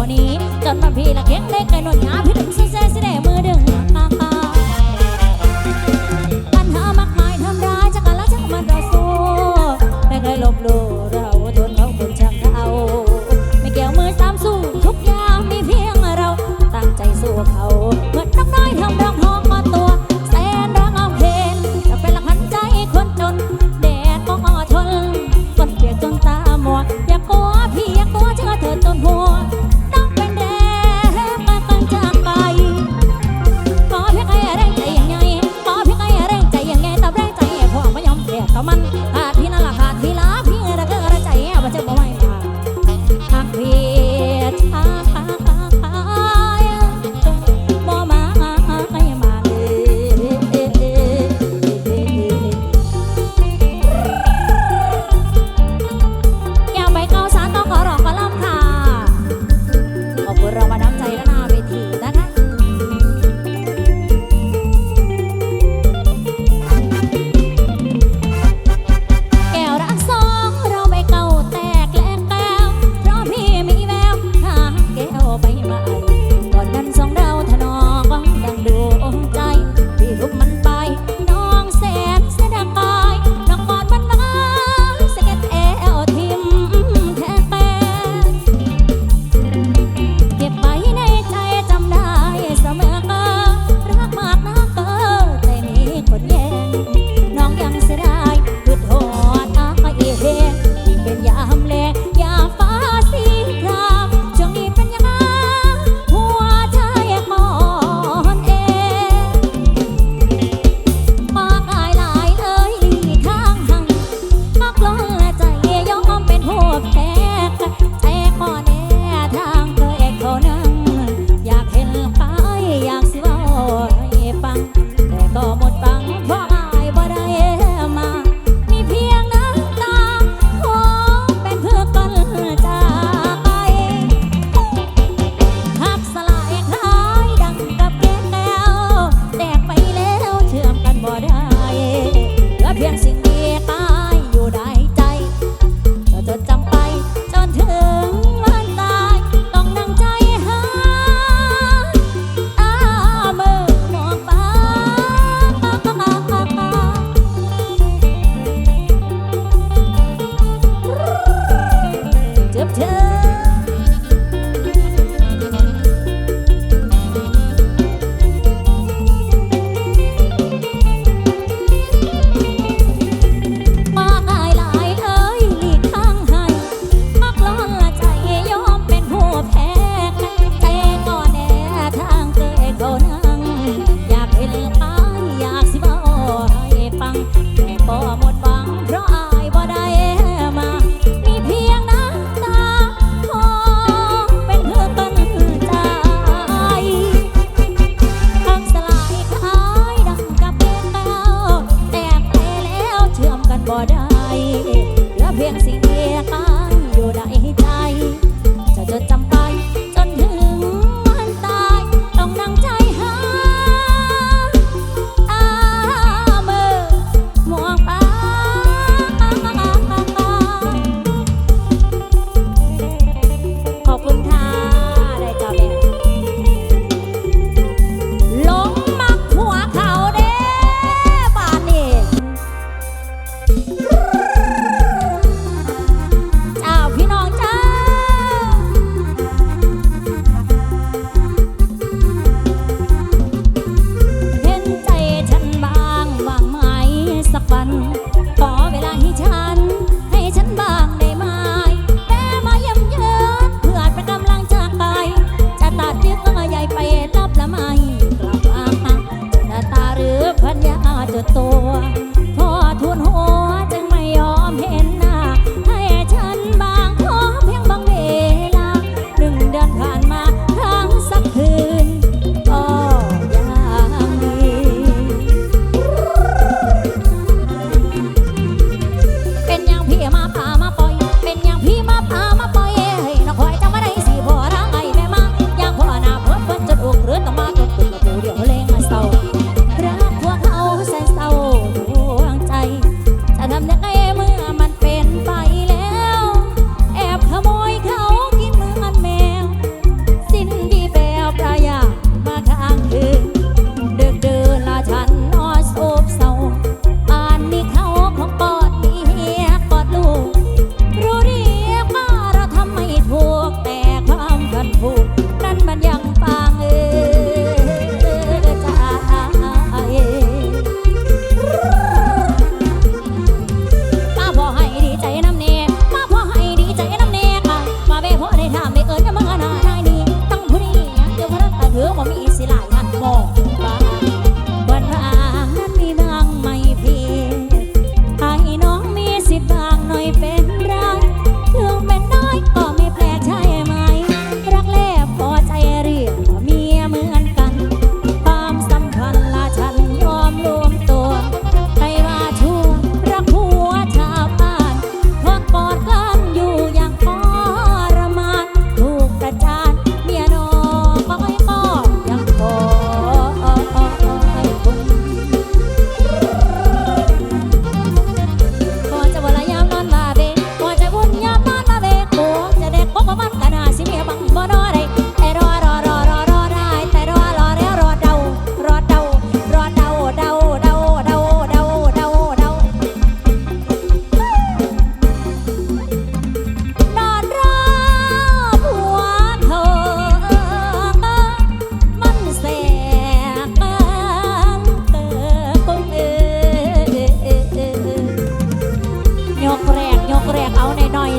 บนี้จนมาพี่ละเข็งเล็กไก่นวลยาพิษ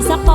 สัก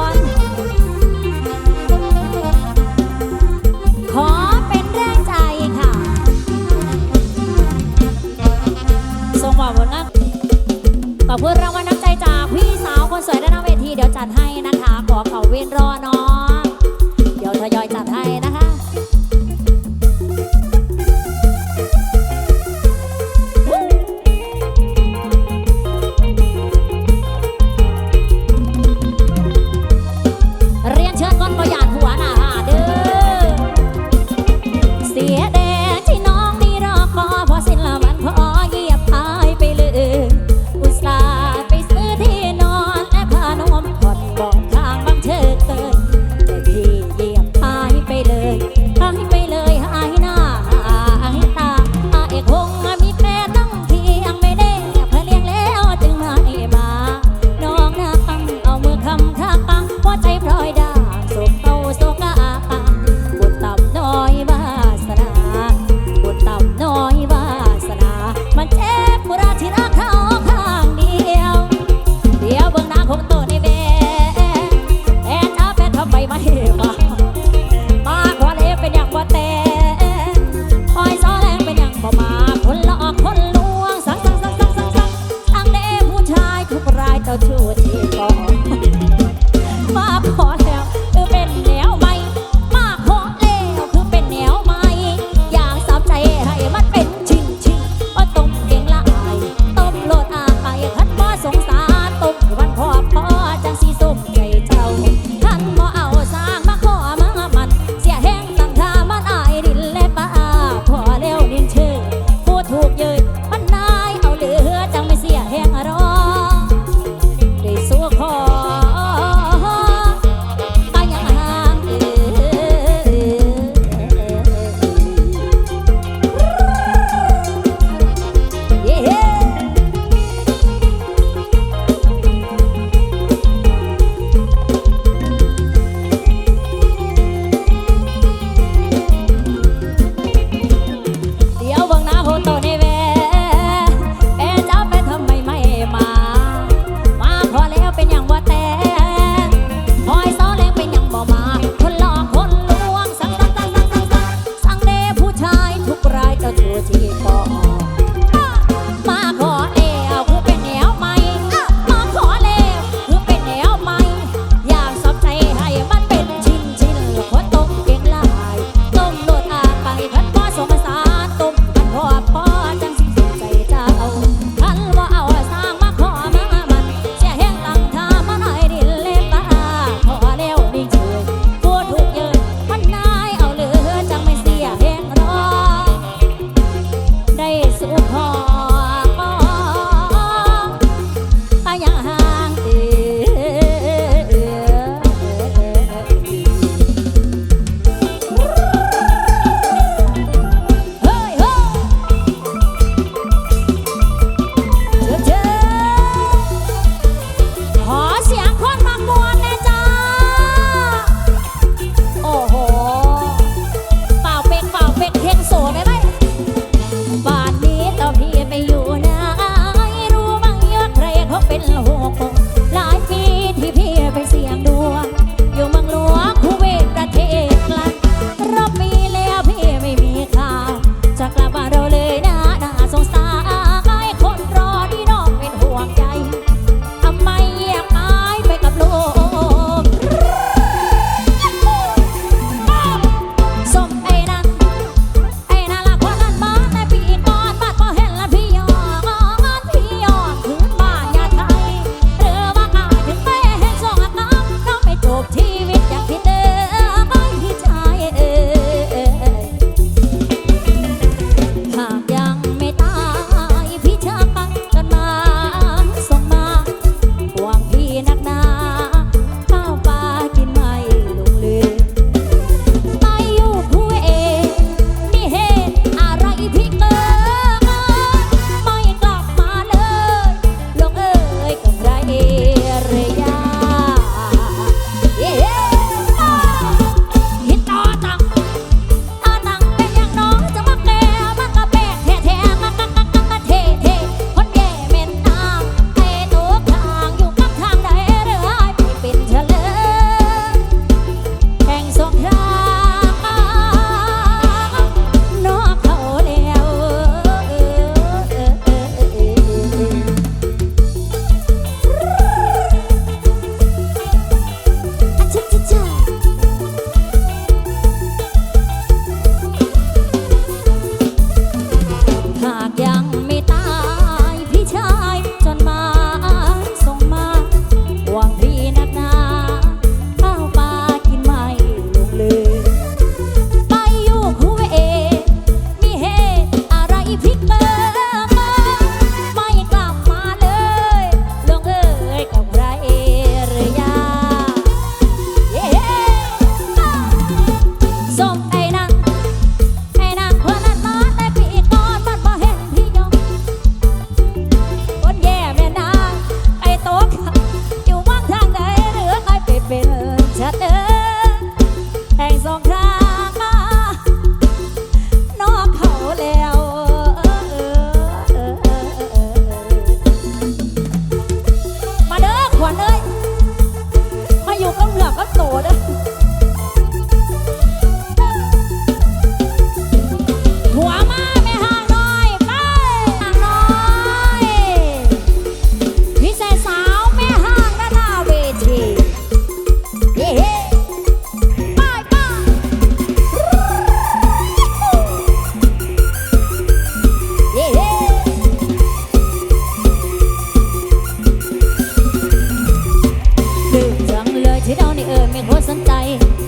ไม่ควรสนใจ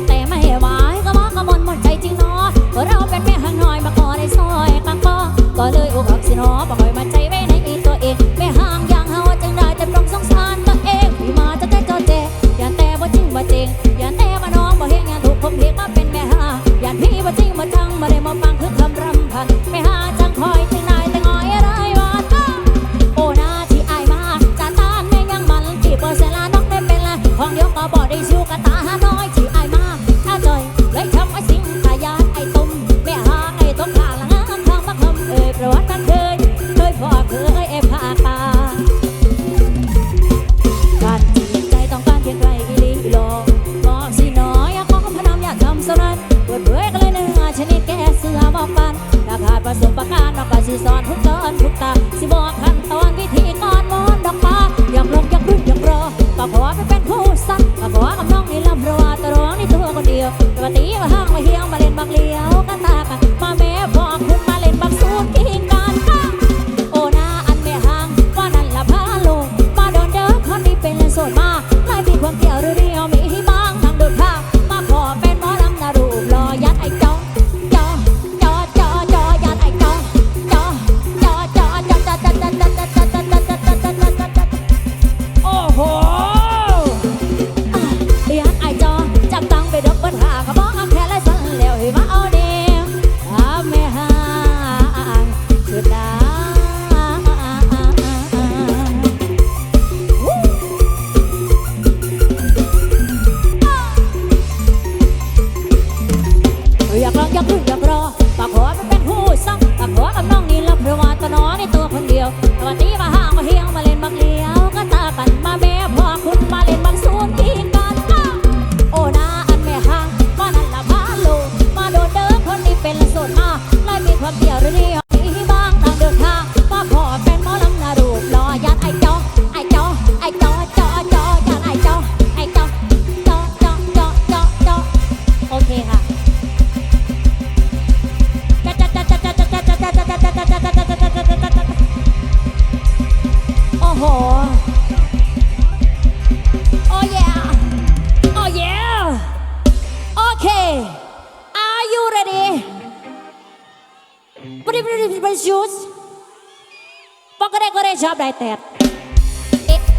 แต่ไม่หวายก็ว่าก็มนหมดใจจริงเนาะเราเป็นแม่หางน้อยมาขอในซอยปังปอก็เลยอุบักสิเนอะบ่คอยมาใจไว้ในอีตัวเองแม่ห่างอย่างเฮาจึงได้แต่ตรงสงสารตัวเองพี่มาจะได้จอเจอย่าแต่บ่จริงบ่จริงอย่าแต่มาน้องบ่เฮ็ดงาถูกผมเรียกมาเป็นแม่ห่าอย่าพี่บ่จริงบ่จังบ่ได้มาฟังคือคำรำพันแม่ห่าจังคอยจึงนายแต่งอยอะไรวะโอ้น้าที่อายมาจะต้านแม่ยังมันกี่เปอร์เซ็นต์ละน้องไม่เป็นไรห้องเดียวก็บ่ได้สู้กัน คนเดียวมาตีมาห้างมาเฮียงมาเล่นบางเลี้ยวก็ตากัน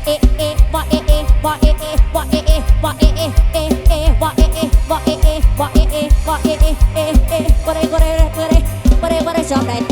เอเอว่าเอเอว่เอเอว่เอเอว่เอเอเอเอว่เอเอว่เอเอว่เอเอว่เอเอเอเอว่าเรว่าเรว่าเรว่าเรว่เรอบไ